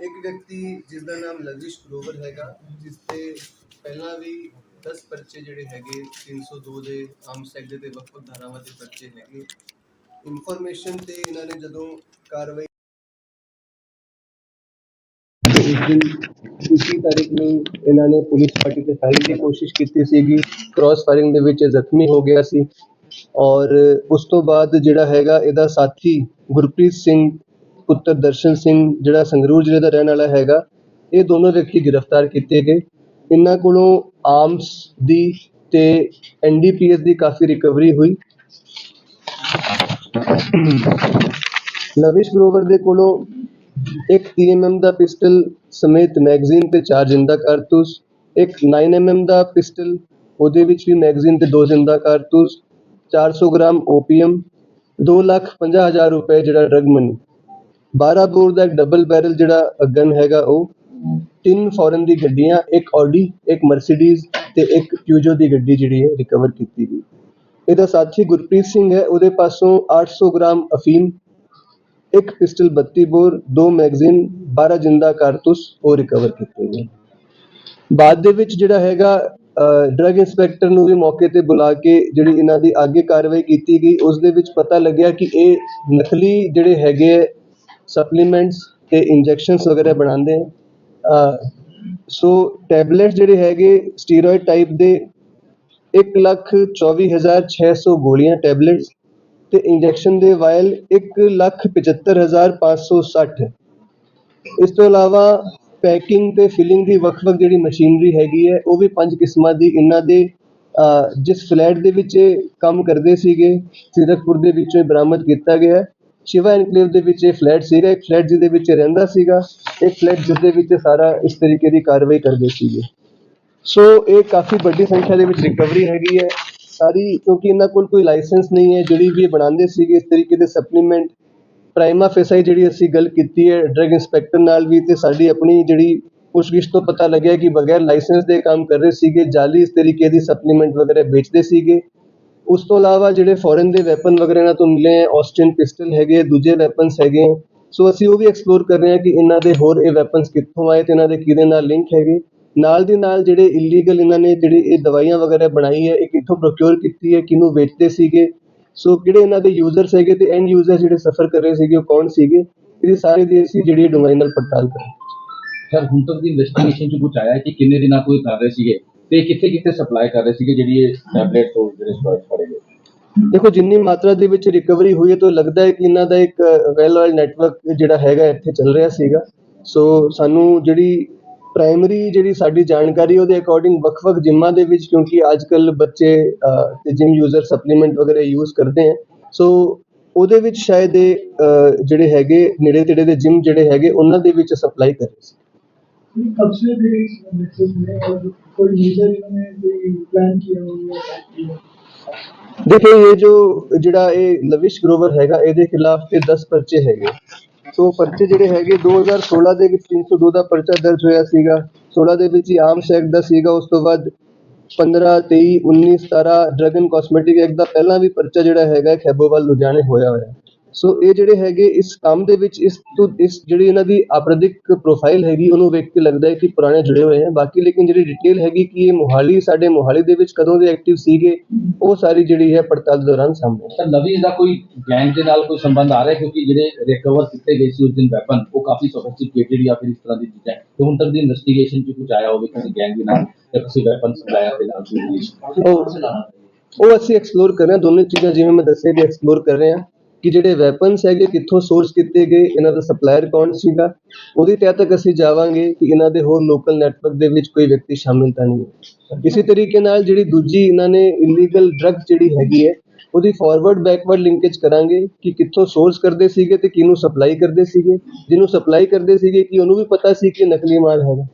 ਇੱਕ ਵਿਅਕਤੀ ਜਿਸ ਦਾ ਨਾਮ ਲਵਿਸ਼ ਗਰੋਵਰ ਹੈਗਾ, ਜਿਸ ਤੇ ਪਹਿਲਾਂ ਵੀ 10 ਪਰਚੇ ਜਿਹੜੇ ਹੈਗੇ 302 ਦੇ ਆਰਮਸ ਐਕਟ ਦੇ ਵੱਖ-ਵੱਖ ਧਾਰਾਵਾਂ ਦੇ ਪਰਚੇ ਹੈਗੇ। ਇਨਫੋਰਮੇਸ਼ਨ ਤੇ ਇਹਨਾਂ ਨੇ ਜਦੋਂ ਕਾਰਵਾਈ ਇਸ ਦਿਨ ਇਸੀ ਤਾਰੀਖ ਨੂੰ ਇਹਨਾਂ ਨੇ ਪੁਲਿਸ ਪਾਰਟੀ ਤੇ ਫਾਇਰਿੰਗ ਦੀ ਕੋਸ਼ਿਸ਼ ਕੀਤੀ ਸੀਗੀ। ਕ੍ਰਾਸ ਫਾਇਰਿੰਗ ਦੇ ਵਿੱਚ ਜ਼ਖਮੀ ਹੋ ਗਿਆ ਸੀ। ਔਰ ਉਸ ਤੋਂ ਬਾਅਦ ਜਿਹੜਾ ਹੈਗਾ, ਇਹਦਾ ਸਾਥੀ ਗੁਰਪ੍ਰੀਤ ਸਿੰਘ ਪੁੱਤਰ ਦਰਸ਼ਨ ਸਿੰਘ, ਜਿਹੜਾ ਸੰਗਰੂਰ ਜ਼ਿਲ੍ਹੇ ਦਾ ਰਹਿਣ ਵਾਲਾ ਹੈਗਾ, ਇਹ ਦੋਨੋਂ ਵਿਅਕਤੀ ਗ੍ਰਿਫਤਾਰ ਕੀਤੇ ਗਏ। ਇਹਨਾਂ ਕੋਲੋਂ ਆਰਮਸ ਦੀ ਤੇ ਐਨਡੀਪੀਐਸ ਦੀ ਕਾਫੀ ਰਿਕਵਰੀ ਹੋਈ। ਲਵਿਸ਼ ਗਰੋਵਰ ਦੇ ਕੋਲੋਂ ਇੱਕ 3mm ਦਾ ਪਿਸਟਲ ਸਮੇਤ ਮੈਗਜ਼ੀਨ ਤੇ ਚਾਰ ਜਿੰਦਾ ਕਾਰਤੂਸ, ਇੱਕ 9mm ਦਾ ਪਿਸਟਲ, ਉਹਦੇ ਵਿੱਚ ਵੀ ਮੈਗਜ਼ੀਨ ਤੇ ਦੋ ਜਿੰਦਾ ਕਾਰਤੂਸ 400 ਗ੍ਰਾਮ ਓਪੀਅਮ 2 ਲੱਖ 50 ਹਜ਼ਾਰ ਰੁਪਏ ਜਿਹੜਾ ਡਰਗ ਮਨੀ। 12 ਬੋਰ ਦਾ ਇੱਕ ਡਬਲ ਬੈਰਲ ਜਿਹੜਾ ਗਨ ਹੈਗਾ ਉਹ ਤਿੰਨ ਫੋਰਨ ਦੀ ਗੱਡੀਆਂ, ਇੱਕ ਆਡੀ ਇੱਕ ਮਰਸੀਡੀਜ਼ ਤੇ ਇੱਕ ਪਿਊਜੋ ਦੀ ਗੱਡੀ ਜਿਹੜੀ ਹੈ ਰਿਕਵਰ ਕੀਤੀ ਗਈ। ਇਹਦਾ ਸਾਥੀ ਗੁਰਪ੍ਰੀਤ ਸਿੰਘ ਹੈ, ਉਹਦੇ ਪਾਸੋਂ 800 ਗ੍ਰਾਮ ਅਫੀਮ, ਇੱਕ ਪਿਸਟਲ 32 ਬੋਰ, ਦੋ ਮੈਗਜ਼ੀਨ 12 ਜਿੰਦਾ ਕਾਰਤੂਸ ਉਹ ਰਿਕਵਰ ਕੀਤੇ ਗਏ। ਬਾਅਦ ਦੇ ਵਿੱਚ ਜਿਹੜਾ ਹੈਗਾ ਡਰੱਗ ਇੰਸਪੈਕਟਰ ਨੂੰ ਵੀ ਮੌਕੇ ਤੇ ਬੁਲਾ ਕੇ ਜਿਹੜੀ ਇਹਨਾਂ ਦੀ ਅੱਗੇ ਕਾਰਵਾਈ ਕੀਤੀ ਗਈ, ਉਸ ਦੇ ਵਿੱਚ ਪਤਾ ਲੱਗਿਆ ਕਿ ਇਹ ਨਕਲੀ ਜਿਹੜੇ ਹੈਗੇ ਸਪਲੀਮੈਂਟਸ ਤੇ ਇੰਜੈਕਸ਼ਨਸ ਵਗੈਰਾ ਬਣਾਉਂਦੇ ਹੈ ਸੋ ਟੈਬਲੇਟ ਜਿਹੜੇ ਹੈਗੇ ਸਟੀਰੋਇਡ ਟਾਈਪ ਦੇ ਇੱਕ ਲੱਖ ਚੌਵੀ ਹਜ਼ਾਰ ਛੇ ਸੌ ਗੋਲੀਆਂ ਟੈਬਲੇਟਸ ਤੇ ਇੰਜੈਕਸ਼ਨ ਦੇ ਵਾਇਲ ਇੱਕ ਲੱਖ ਪਝੱਤਰ ਹਜ਼ਾਰ ਪੰਜ ਸੌ ਸੱਠ। ਇਸ ਤੋਂ ਇਲਾਵਾ ਪੈਕਿੰਗ ਤੇ ਫਿਲਿੰਗ ਦੀ ਵੱਖ-ਵੱਖ ਜਿਹੜੀ ਮਸ਼ੀਨਰੀ ਹੈਗੀ ਹੈ, ਉਹ ਵੀ ਪੰਜ ਕਿਸਮਾਂ ਦੀ। ਇਹਨਾਂ ਦੇ ਜਿਸ ਫਲੈਟ ਦੇ ਵਿੱਚ ਇਹ ਕੰਮ ਕਰਦੇ ਸੀਗੇ, ਸਿਰਕਪੁਰ ਦੇ ਵਿੱਚੋਂ ਇਹ ਬਰਾਮਦ ਕੀਤਾ ਗਿਆ। ਸ਼ਿਵਾ ਐਨਕਲੇਵ ਦੇ ਵਿੱਚ ਇਹ ਫਲੈਟ ਸੀਗਾ, ਇੱਕ ਫਲੈਟ ਜਿਹਦੇ ਵਿੱਚ ਰਹਿੰਦਾ ਸੀਗਾ, ਇੱਕ ਫਲੈਟ ਜਿਸ ਵਿੱਚ ਸਾਰਾ ਇਸ ਤਰੀਕੇ ਦੀ ਕਾਰਵਾਈ ਕਰਦੇ ਸੀਗੇ। ਸੋ ਇਹ ਕਾਫੀ ਵੱਡੀ ਸੰਖਿਆ ਦੇ ਵਿੱਚ ਰਿਕਵਰੀ ਹੈਗੀ ਹੈ। ਸਾਰੀ, ਕਿਉਂਕਿ ਇਹਨਾਂ ਕੋਲ ਕੋਈ ਲਾਇਸੈਂਸ ਨਹੀਂ ਹੈ, ਜਿਹੜੀ ਵੀ ਇਹ ਬਣਾਉਂਦੇ ਸੀਗੇ, ਇਸ ਤਰੀਕੇ ਦੇ ਸਪਲੀਮੈਂਟ ਪ੍ਰਾਈਮਾ ਫੇਸਾਈ ਜਿਹੜੀ ਅਸੀਂ ਗੱਲ ਕੀਤੀ ਹੈ ਡਰੱਗ ਇੰਸਪੈਕਟਰ ਨਾਲ ਵੀ, ਤੇ ਸਾਡੀ ਆਪਣੀ ਜਿਹੜੀ ਪੁੱਛਗਿੱਛ ਤੋਂ ਪਤਾ ਲੱਗਿਆ ਕਿ ਬਗੈਰ ਲਾਇਸੈਂਸ ਦੇ ਕੰਮ ਕਰ ਰਹੇ ਸੀਗੇ, ਜਾਲੀ ਇਸ ਤਰੀਕੇ ਦੀ ਸਪਲੀਮੈਂਟ ਵਗੈਰਾ ਵੇਚਦੇ ਸੀਗੇ। ਉਸ ਤੋਂ ਇਲਾਵਾ ਜਿਹੜੇ ਫੋਰਨ ਦੇ ਵੈਪਨ ਵਗੈਰਾ ਇਹਨਾਂ ਤੋਂ ਮਿਲੇ ਹੈ ਆਸਟਨ ਪਿਸਟਲ ਹੈਗੇ, ਦੂਜੇ ਵੈਪਨਸ ਹੈਗੇ ਹੈ। ਸੋ ਅਸੀਂ ਉਹ ਵੀ ਐਕਸਪਲੋਰ ਕਰ ਰਹੇ ਹਾਂ ਕਿ ਇਹਨਾਂ ਦੇ ਹੋਰ ਇਹ ਵੈਪਨਸ ਕਿੱਥੋਂ ਆਏ ਅਤੇ ਇਹਨਾਂ ਦੇ ਕਿਹਦੇ ਨਾਲ ਲਿੰਕ ਹੈਗੇ। ਨਾਲ ਦੀ ਨਾਲ ਜਿਹੜੇ ਇਲੀਗਲ ਇਹਨਾਂ ਨੇ ਜਿਹੜੀ ਇਹ ਦਵਾਈਆਂ ਵਗੈਰਾ ਬਣਾਈ ਹੈ, ਇਹ ਕਿੱਥੋਂ ਪ੍ਰੋਕਿਓਰ ਕੀਤੀ ਹੈ, ਕਿਹਨੂੰ ਵੇਚਦੇ ਸੀਗੇ। ਸੋ ਕਿਹੜੇ ਇਹਨਾਂ ਦੇ ਯੂਜ਼ਰਸ ਹੈਗੇ ਅਤੇ ਐਂਡ ਯੂਜ਼ਰ ਜਿਹੜੇ ਸਫਰ ਕਰ ਰਹੇ ਸੀਗੇ, ਉਹ ਕੌਣ ਸੀਗੇ? ਇਹਦੀ ਸਾਰੇ ਦੀ ਅਸੀਂ ਜਿਹੜੀ ਡੂੰਘਾਈ ਨਾਲ ਪੜਤਾਲ ਕਰ ਰਹੇ ਸਰ ਹੁਣ ਤੱਕ ਦੀ ਇਨਵੈਸਟੀਗੇਸ਼ਨ ਚ ਕੁਝ ਆਇਆ ਹੈ ਕਿ ਕਿੰਨੇ ਦਿਨਾਂ ਤੋਂ ਇਹ ਕਰ ਰਹੇ ਸੀਗੇ? ਤੇ ਕਿੱਥੇ ਕਿੱਥੇ ਸਪਲਾਈ ਕਰ ਰਹੇ ਸੀਗੇ ਜਿਹੜੀ ਇਹ ਟੈਬਲੇਟ ਤੋਂ ਜਿਹੜੇ ਸਟੋਰੇਜ ਫੜੇ ਗਏ? ਦੇਖੋ ਜਿੰਨੀ ਮਾਤਰਾ ਦੇ ਵਿੱਚ ਰਿਕਵਰੀ ਹੋਈ ਹੈ ਤਾਂ ਲੱਗਦਾ ਹੈ ਕਿ ਇਹਨਾਂ ਦਾ ਇੱਕ ਵੈਲ ਆਇਲ ਨੈਟਵਰਕ ਜਿਹੜਾ ਹੈਗਾ ਇੱਥੇ ਚੱਲ ਰਿਹਾ ਸੀਗਾ। ਸੋ ਸਾਨੂੰ ਜਿਹੜੀ ਪ੍ਰਾਇਮਰੀ ਜਿਹੜੀ ਸਾਡੀ ਜਾਣਕਾਰੀ ਉਹਦੇ ਅਕੋਰਡਿੰਗ ਵੱਖ-ਵੱਖ ਜਿਮਾਂ ਦੇ ਵਿੱਚ ਕਿਉਂਕਿ ਅੱਜ-ਕੱਲ ਬੱਚੇ ਅਹ, ਤੇ ਜਿਮ ਯੂਜ਼ਰ ਸਪਲੀਮੈਂਟ ਵਗੈਰਾ ਯੂਜ਼ ਕਰਦੇ ਹੈ। ਸੋ ਉਹਦੇ ਵਿੱਚ ਸ਼ਾਇਦ ਇਹ ਜਿਹੜੇ ਹੈਗੇ ਨੇੜੇ-ਤੇੜੇ ਦੇ ਜਿਮ ਜਿਹੜੇ ਹੈਗੇ ਉਹਨਾਂ ਦੇ ਵਿੱਚ ਸਪਲਾਈ ਕਰ ਰਹੇ ਸੀ। कब से भी मैसेज में और कोई मीजर इन्होंने कोई प्लान किया हुआ है ਦੇਖੋ ਇਹ ਜੋ ਜਿਹੜਾ ਇਹ ਲਵਿਸ਼ ਗਰੋਵਰ ਹੈਗਾ ਇਹਦੇ ਖਿਲਾਫ ਤੇ 10 ਪਰਚੇ ਹੈਗੇ ਸੋ ਪਰਚੇ ਜਿਹੜੇ ਹੈਗੇ 2016 ਦੇ ਵਿੱਚ 302 ਦਾ ਪਰਚਾ ਦਰਜ ਹੋਇਆ ਸੀਗਾ 16 ਦੇ ਵਿੱਚ ਹੀ ਆਰਮਸ ਐਕਟ ਦਾ ਸੀਗਾ ਉਸ ਤੋਂ ਬਾਅਦ 15 23 19 17 ਡਰਗ ਐਂਡ ਕਾਸਮੈਟਿਕ ਐਕਟ ਦਾ ਪਹਿਲਾਂ ਵੀ ਪਰਚਾ ਜਿਹੜਾ ਹੈਗਾ ਖੈਬੋਵਾਲ ਲੁਧਿਆਣੇ ਹੋਇਆ ਹੋਇਆ ਸੋ ਇਹ ਜਿਹੜੇ ਹੈਗੇ ਇਸ ਕੰਮ ਦੇ ਵਿੱਚ ਇਸ ਤੋਂ ਇਸ ਜਿਹੜੀ ਇਹਨਾਂ ਦੀ ਆਪਰਾਧਿਕ ਪ੍ਰੋਫਾਈਲ ਹੈਗੀ ਉਹਨੂੰ ਵੇਖ ਕੇ ਲੱਗਦਾ ਹੈ ਕਿ ਪੁਰਾਣੇ ਜੁੜੇ ਹੋਏ ਹੈ ਬਾਕੀ ਲੇਕਿਨ ਜਿਹੜੀ ਡਿਟੇਲ ਹੈਗੀ ਕਿ ਇਹ ਮੋਹਾਲੀ ਸਾਡੇ ਮੋਹਾਲੀ ਦੇ ਵਿੱਚ ਕਦੋਂ ਦੇ ਐਕਟਿਵ ਸੀਗੇ ਉਹ ਸਾਰੀ ਜਿਹੜੀ ਹੈ ਪੜਤਾਲ ਦੌਰਾਨ ਸਾਹਮਣੇ। ਸਰ ਨਵੀਂ ਦਾ ਕੋਈ ਗੈਂਗ ਦੇ ਨਾਲ ਕੋਈ ਸੰਬੰਧ ਆ ਰਿਹਾ ਕਿਉਂਕਿ ਜਿਹੜੇ ਰਿਕਵਰ ਕੀਤੇ ਗਏ ਸੀ ਉਸ ਦਿਨ ਵੈਪਨ ਉਹ ਕਾਫੀ ਸੋਫਿਸਟੀਕੇਟਡ ਜਾਂ ਫਿਰ ਇਸ ਤਰ੍ਹਾਂ ਦੀ ਚੀਜ਼ਾਂ। ਤੇ ਹੁਣ ਤੱਕ ਦੀ ਇਨਵੈਸਟੀਗੇਸ਼ਨ ਚ ਕੁਝ ਆਇਆ ਹੋਵੇ ਕਿਸੇ ਗੈਂਗ ਦੇ ਨਾਲ ਜਾਂ ਕਿਸੇ ਵੈਪਨ ਸਪਲਾਇਰ ਦੇ ਨਾਲ ਕੋਈ? ਉਹ ਉਹ ਅਸੀਂ ਐਕਸਪਲੋਰ ਕਰ ਰਹੇ ਹਾਂ ਦੋਨੋਂ ਚੀਜ਼ਾਂ ਜਿਵੇਂ ਮੈਂ ਦੱਸਿਆ ਵੀ ਐਕਸਪਲੋਰ ਕਰ ਰਹੇ ਹਾਂ ਕਿ ਜਿਹੜੇ ਵੈਪਨਸ ਹੈਗੇ, ਕਿੱਥੋਂ ਸੋਰਸ ਕੀਤੇ ਗਏ, ਇਹਨਾਂ ਦਾ ਸਪਲਾਇਰ ਕੌਣ ਸੀਗਾ, ਉਹਦੇ ਤਹਿਤ ਅਸੀਂ ਜਾਵਾਂਗੇ ਕਿ ਇਹਨਾਂ ਦੇ ਹੋਰ ਲੋਕਲ ਨੈਟਵਰਕ ਦੇ ਵਿੱਚ ਕੋਈ ਵਿਅਕਤੀ ਸ਼ਾਮਿਲ ਤਾਂ ਨਹੀਂ ਹੈ। ਇਸੇ ਤਰੀਕੇ ਨਾਲ ਜਿਹੜੀ ਦੂਜੀ ਇਹਨਾਂ ਨੇ ਇਲੀਗਲ ਡਰੱਗ ਜਿਹੜੀ ਹੈਗੀ ਹੈ, ਉਹਦੀ ਫਾਰਵਰਡ ਬੈਕਵਰਡ ਲਿੰਕੇਜ ਕਰਾਂਗੇ ਕਿ ਕਿੱਥੋਂ ਸੋਰਸ ਕਰਦੇ ਸੀਗੇ ਤੇ ਕਿਹਨੂੰ ਸਪਲਾਈ ਕਰਦੇ ਸੀਗੇ। ਜਿਹਨੂੰ ਸਪਲਾਈ ਕਰਦੇ ਸੀਗੇ ਕਿ ਉਹਨੂੰ ਵੀ ਪਤਾ ਸੀ ਕਿ ਨਕਲੀ ਮਾਲ ਹੈਗਾ।